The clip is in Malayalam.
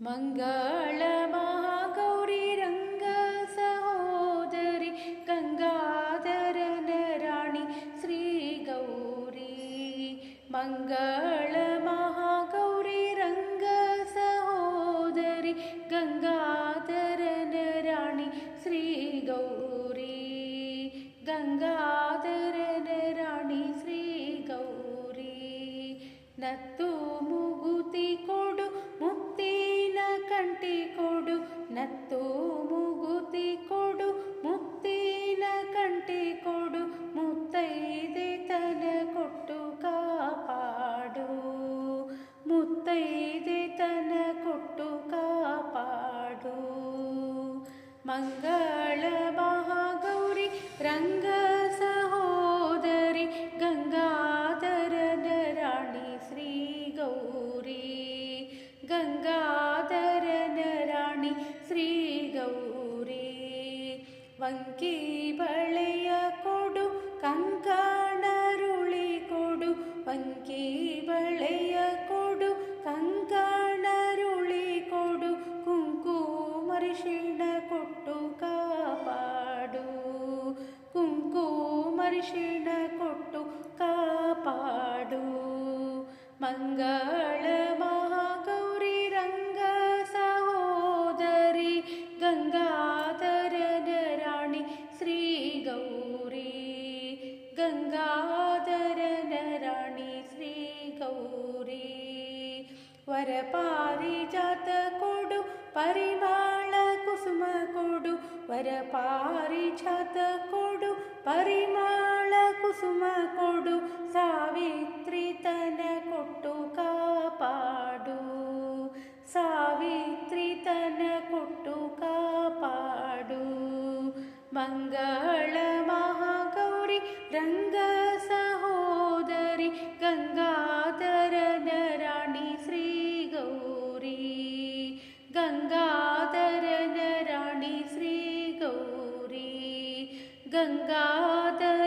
മംഗള മഹാഗൗരി രംഗ സഹോദരി ഗംഗാധരന റാണി ശ്രീ ഗൗരി മംഗള മഹാഗൗരി രംഗ സഹോദരി ഗംഗാധരന റാണി ശ്രീ ഗൗരി ഗംഗാധരന റാണി ശ്രീ ഗൗരി നത്തു മുകുതി കൊ ಕಂಟಿ ಕೊಡು, ನತ್ತು ಮುಗುತಿ ಕೊಡು, ಮುತ್ತಿನ ಕಂಟಿ ಕೊಡು, ಮುತ್ತೈದೆ ತನ ಕೊಟ್ಟು ಕಾಪಾಡು. ಮುತ್ತೈದೆ ತನ ಕೊಟ್ಟು ಕಾಪಾಡು. ಮಂಗಳ ಮಹಾಗೌರಿ, ರಂಗ ಸಹೋದರಿ, ಗಂಗಾಧರನ ರಾಣಿ ಶ್ರೀ ಗೌರಿ. ಗಂಗಾಧರನ ವಂಕಿ ಬಳೆಯ ಕೊಡು ಕಂಕಣರುಳಿ ಕೊಡು ವಂಕಿ ಬಳೆಯ ಕೊಡು ಕಂಕಣರುಳಿ ಕೊಡು ಕುಂಕುಮರಿಶಿಣ ಕೊಟ್ಟು ಕಾಪಾಡು ಕುಂಕುಮರಿಶಿಣ ശ്രീ ഗൗരി ഗംഗാധരനരാണി ശ്രീ ഗൗരി വരപാരിജാത കൊടു പരിമാള കുസുമ കൊടു വരപാരിജാത കൊടു പരിമാള കുസുമ കൊടു மங்கள மகாகௌரி ரங்க சகோதரி கங்காதர நராணி ஸ்ரீ கௌரி கங்காதர நராணி ஸ்ரீ கௌரி கங்காதர